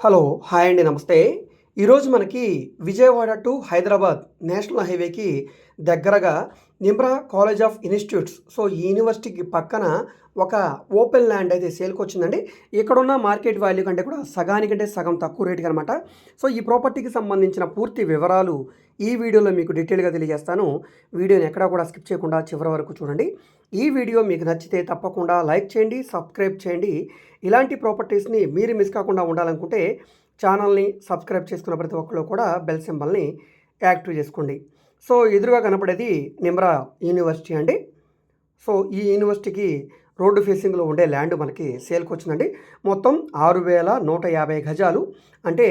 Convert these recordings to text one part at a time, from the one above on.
Hello hi అండి నమస్తే. ఈరోజు మనకి విజయవాడ టు హైదరాబాద్ నేషనల్ హైవేకి దగ్గరగా Nimra college of institutes so ఈ యూనివర్సిటీకి పక్కన ఒక ఓపెన్ ల్యాండ్ అయితే సేల్కి వచ్చిందండి. ఇక్కడున్న మార్కెట్ వాల్యూ కంటే కూడా సగానికంటే సగం తక్కువ రేటుకి అనమాట సో ఈ ప్రాపర్టీకి సంబంధించిన పూర్తి వివరాలు ఈ వీడియోలో మీకు డీటెయిల్గా తెలియజేస్తాను. వీడియోని ఎక్కడా కూడా స్కిప్ చేయకుండా చివరి వరకు చూడండి. ఈ వీడియో మీకు నచ్చితే తప్పకుండా లైక్ చేయండి సబ్స్క్రైబ్ చేయండి. ఇలాంటి ప్రాపర్టీస్ని మీరు మిస్ కాకుండా ఉండాలనుకుంటే ఛానల్ని సబ్స్క్రైబ్ చేసుకున్న ప్రతి ఒక్కరు కూడా బెల్ సింబల్ని యాక్టివ్ చేసుకోండి. సో ఎదురుగా కనపడేది నిమ్రా యూనివర్సిటీ అండి. సో ఈ యూనివర్సిటీకి రోడ్డు ఫేసింగ్లో ఉండే ల్యాండ్ మనకి సేల్కి వచ్చిందండి మొత్తం ఆరు వేల నూట యాభై గజాలు. అంటే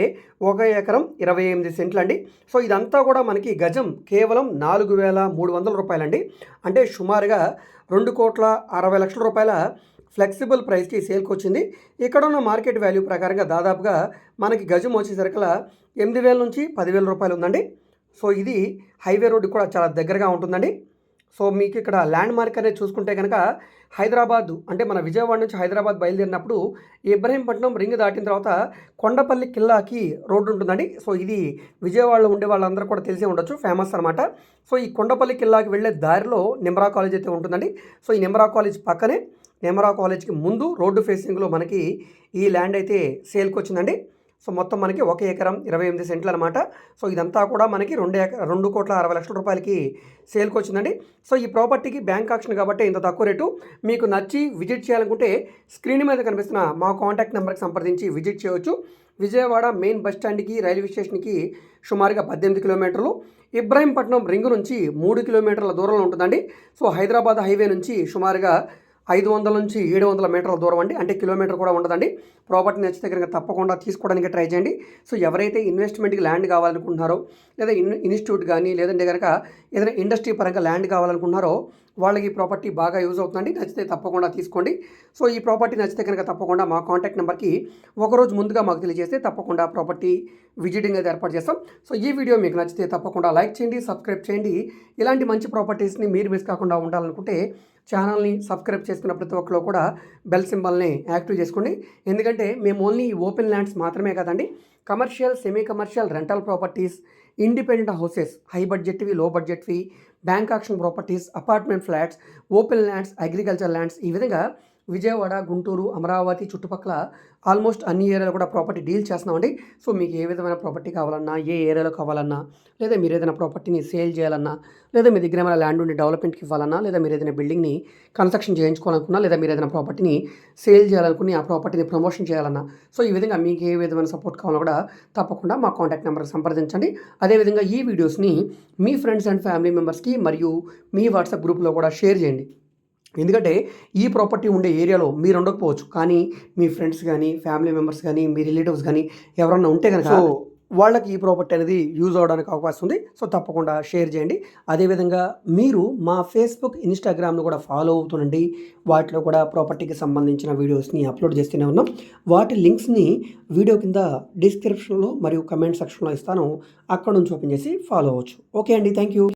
ఒక ఎకరం ఇరవై ఎనిమిది సెంట్లు అండి. సో ఇదంతా కూడా మనకి గజం కేవలం నాలుగు వేల మూడు వందల రూపాయలండి. అంటే సుమారుగా రెండు కోట్ల అరవై లక్షల రూపాయల ఫ్లెక్సిబుల్ ప్రైస్కి సేల్కి వచ్చింది ఇక్కడ ఉన్న మార్కెట్ వాల్యూ ప్రకారంగా దాదాపుగా మనకి గజం వచ్చేసరికి ఎనిమిది వేల నుంచి పదివేల రూపాయలు ఉందండి. సో ఇది హైవే రోడ్డు కూడా చాలా దగ్గరగా ఉంటుందండి. సో మీకు ఇక్కడ ల్యాండ్ మార్క్ అనేది చూసుకుంటే కనుక హైదరాబాద్ అంటే మన విజయవాడ నుంచి హైదరాబాద్ బయలుదేరినప్పుడు ఇబ్రహీంపట్నం రింగ్ దాటిన తర్వాత కొండపల్లి కిల్లాకి రోడ్డు ఉంటుందండి. సో ఇది విజయవాడలో ఉండే వాళ్ళందరూ కూడా తెలిసే ఉండొచ్చు ఫేమస్ అనమాట సో ఈ కొండపల్లి కిల్లాకి వెళ్ళే దారిలో నిమ్రా కాలేజ్ అయితే ఉంటుందండి. సో ఈ నిమ్రా కాలేజ్ పక్కనే నిమ్రా కాలేజ్కి ముందు రోడ్డు ఫేసింగ్లో మనకి ఈ ల్యాండ్ అయితే సేల్కి వచ్చిందండి. సో మొత్తం మనకి ఒక ఎకరం ఇరవై ఎనిమిది సెంట్లు అనమాట సో ఇదంతా కూడా మనకి రెండు ఎక రెండు కోట్ల అరవై లక్షల రూపాయలకి సేల్కి వచ్చిందండి. సో ఈ ప్రాపర్టీకి బ్యాంక్ ఆక్షన్ కాబట్టి ఇంత తక్కువ రేటు. మీకు నచ్చి విజిట్ చేయాలనుకుంటే స్క్రీన్ మీద కనిపిస్తున్న మా కాంటాక్ట్ నెంబర్కి సంప్రదించి విజిట్ చేయవచ్చు విజయవాడ మెయిన్ బస్ స్టాండ్కి రైల్వే స్టేషన్కి సుమారుగా పద్దెనిమిది కిలోమీటర్లు. ఇబ్రాహీంపట్నం రింగ్ నుంచి మూడు కిలోమీటర్ల దూరంలో ఉంటుందండి. సో హైదరాబాద్ హైవే నుంచి సుమారుగా ఐదు వందల నుంచి ఏడు వందల మీటర్ల దూరం అండి. అంటే కిలోమీటర్ కూడా ఉండదండి. ప్రాపర్టీ నచ్చితే కనుక తప్పకుండా తీసుకోవడానికి ట్రై చేయండి. సో ఎవరైతే ఇన్వెస్ట్మెంట్కి ల్యాండ్ కావాలనుకుంటున్నారో లేదా ఇన్ ఇన్స్టిట్యూట్ కానీ లేదంటే కనుక ఏదైనా ఇండస్ట్రీ పరంగా ల్యాండ్ కావాలనుకుంటున్నారో వాళ్ళకి ఈ ప్రాపర్టీ బాగా యూజ్ అవుతుందండి. నచ్చితే తప్పకుండా తీసుకోండి. సో ఈ ప్రాపర్టీ నచ్చితే కనుక తప్పకుండా మా కాంటాక్ట్ నెంబర్కి ఒకరోజు ముందుగా మాకు తెలియజేస్తే తప్పకుండా ప్రాపర్టీ విజిటింగ్ అయితే ఏర్పాటు చేస్తాం. సో ఈ వీడియో మీకు నచ్చితే తప్పకుండా లైక్ చేయండి సబ్స్క్రైబ్ చేయండి. ఇలాంటి మంచి ప్రాపర్టీస్ని మీరు మిస్ కాకుండా ఉండాలనుకుంటే ఛానల్ని సబ్స్క్రైబ్ చేసుకున్న ప్రతి ఒక్కరు కూడా బెల్ సింబల్ని యాక్టివ్ చేసుకోండి. ఎందుకంటే మేము ఓన్లీ ఓపెన్ ల్యాండ్స్ మాత్రమే కదండి. Commercial semi commercial rental properties independent houses high బడ్జెట్వి low బడ్జెట్వి bank auction properties apartment flats open lands agriculture lands ఈ విధంగా విజయవాడ గుంటూరు అమరావతి చుట్టుపక్కల ఆల్మోస్ట్ అన్ని ఏరియాలో కూడా ప్రాపర్టీ డీల్ చేస్తున్నామండి. సో మీకు ఏ విధమైన ప్రాపర్టీ కావాలన్నా ఏ ఏరియాలో కావాలన్నా లేదా మీరు ఏదైనా ప్రాపర్టీని సేల్ చేయాలన్నా లేదా మీ దగ్గర ఏమైనా ల్యాండ్ ఉండి డెవలప్మెంట్కి ఇవ్వాలన్నా లేదా మీరు ఏదైనా బిల్డింగ్ని కన్స్ట్రక్షన్ చేయించుకోవాలనుకున్నా లేదా మీరు ఏదైనా ప్రాపర్టీని సేల్ చేయాలనుకుని ఆ ప్రాపర్టీని ప్రమోషన్ చేయాలన్నా సో ఈ విధంగా మీకు ఏ విధమైన సపోర్ట్ కావాలన్నా కూడా తప్పకుండా మా కాంటాక్ట్ నెంబర్ సంప్రదించండి. అదేవిధంగా ఈ వీడియోస్ని మీ ఫ్రెండ్స్ అండ్ ఫ్యామిలీ మెంబర్స్కి మరియు మీ వాట్సాప్ గ్రూప్లో కూడా షేర్ చేయండి. ఎందుకంటే ఈ ప్రాపర్టీ ఉండే ఏరియాలో మీరు ఉండకపోవచ్చు. కానీ మీ ఫ్రెండ్స్ కానీ ఫ్యామిలీ మెంబర్స్ కానీ మీ రిలేటివ్స్ కానీ ఎవరన్నా ఉంటే కనుక సో వాళ్ళకి ఈ ప్రాపర్టీ అనేది యూజ్ అవడానికి అవకాశం ఉంది. సో తప్పకుండా షేర్ చేయండి. అదేవిధంగా మీరు మా ఫేస్బుక్ ఇన్స్టాగ్రామ్ను కూడా ఫాలో అవుతుండండి వాటిలో కూడా ప్రాపర్టీకి సంబంధించిన వీడియోస్ని అప్లోడ్ చేస్తూనే ఉన్నాం. వాటి లింక్స్ని వీడియో కింద డిస్క్రిప్షన్లో మరియు కమెంట్ సెక్షన్లో ఇస్తాను. అక్కడ నుంచి ఓపెన్ చేసి ఫాలో అవ్వచ్చు. ఓకే అండి. Thank you.